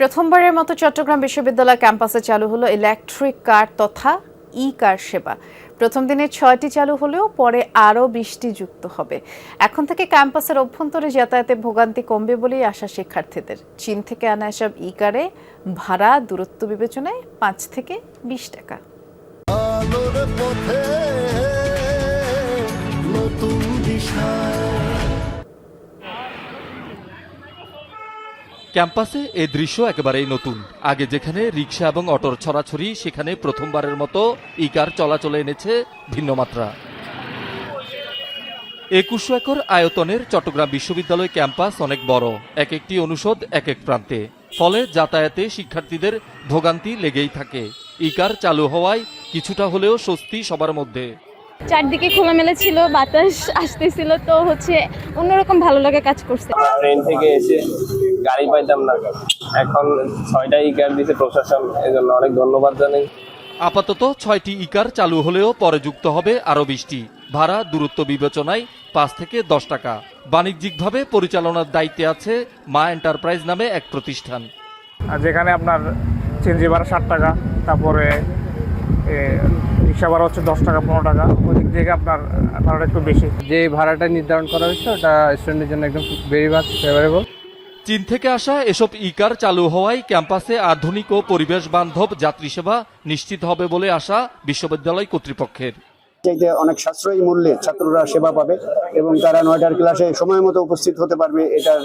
প্রথমবারের মতো চট্টগ্রাম বিশ্ববিদ্যালয় ক্যাম্পাসে চালু হলো ইলেকট্রিক কার তথা ই কার সেবা। প্রথম দিনে ছয়টি চালু হলেও পরে আরও বিশটি যুক্ত হবে। এখন থেকে ক্যাম্পাসের অভ্যন্তরে যাতায়াতে ভোগান্তি কমবে বলেই আশা শিক্ষার্থীদের। চীন থেকে আনা এসব ই কারে ভাড়া, দূরত্ব বিবেচনায় পাঁচ থেকে বিশ টাকা। ক্যাম্পাসে এ দৃশ্য একেবারেই নতুন। আগে যেখানে রিক্সা এবং অটোর ছড়াছড়ি সেখানে প্রথমবারের মতো ইকার চলাচলে এনেছে ভিন্ন মাত্রা। একুশ একর আয়তনের চট্টগ্রাম বিশ্ববিদ্যালয় ক্যাম্পাস অনেক বড়। এক একটি অনুষদ এক এক প্রান্তে। ফলে যাতায়াতে শিক্ষার্থীদের ভোগান্তি লেগেই থাকে। ইকার চালু হওয়ায় কিছুটা হলেও স্বস্তি সবার মধ্যে। চারদিকে খোলামেলা ছিল বাতাস আসতেছিল তো হচ্ছে অন্যরকম ভালো লাগা কাজ করছে। ট্রেন থেকে এসে গাড়ি পাইতাম না। এখন ছয়টাই ক্যাব দিছে প্রশাসন এজন্য অনেক ধন্যবাদ জানাই। আপাতত ছয়টি ইকার চালু হলেও পরে যুক্ত হবে আরও বিশটি। ভাড়া দূরত্ব বিবেচনায় পাঁচ থেকে দশ টাকা। বাণিজ্যিকভাবে পরিচালনার দায়িত্বে আছে মা এন্টারপ্রাইজ নামে এক প্রতিষ্ঠান। আর যেখানে আপনার চেঞ্জি ভাড়া ষাট টাকা তারপরে রিক্সা ভাড়া হচ্ছে দশ টাকা পনেরো টাকা ওই দিক থেকে আপনার ভাড়াটা একটু বেশি। যে ভাড়াটা নির্ধারণ করা হয়েছে ওটা স্টুডেন্টের জন্য একদম ভেরি মাচ ফেভারেবল চীন থেকে আসা এসব ইকার চালু হওয়ায় ক্যাম্পাসে আধুনিক ও পরিবেশ বান্ধব যাত্রী সেবা নিশ্চিত হবে বলে আশা বিশ্ববিদ্যালয় কর্তৃপক্ষের। চাইতে অনেক সাশ্রয়ী মূল্যে ছাত্ররা সেবা পাবে এবং তারা নয়টার ক্লাসে সময় মতো উপস্থিত হতে পারবে। এটার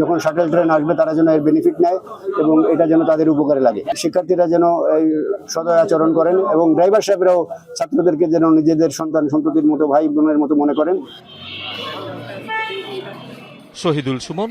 যখন শাটেল ট্রেন আসবে তারা যেন এর বেনিফিট নেয় এবং এটা যেন তাদের উপকারে লাগে। শিক্ষার্থীরা যেন এই সদয় আচরণ করেন এবং ড্রাইভার সাহেবরাও ছাত্রদেরকে যেন নিজেদের সন্তান সন্ততির মতো ভাই বোনের মতো মনে করেন। শহীদুল সুমন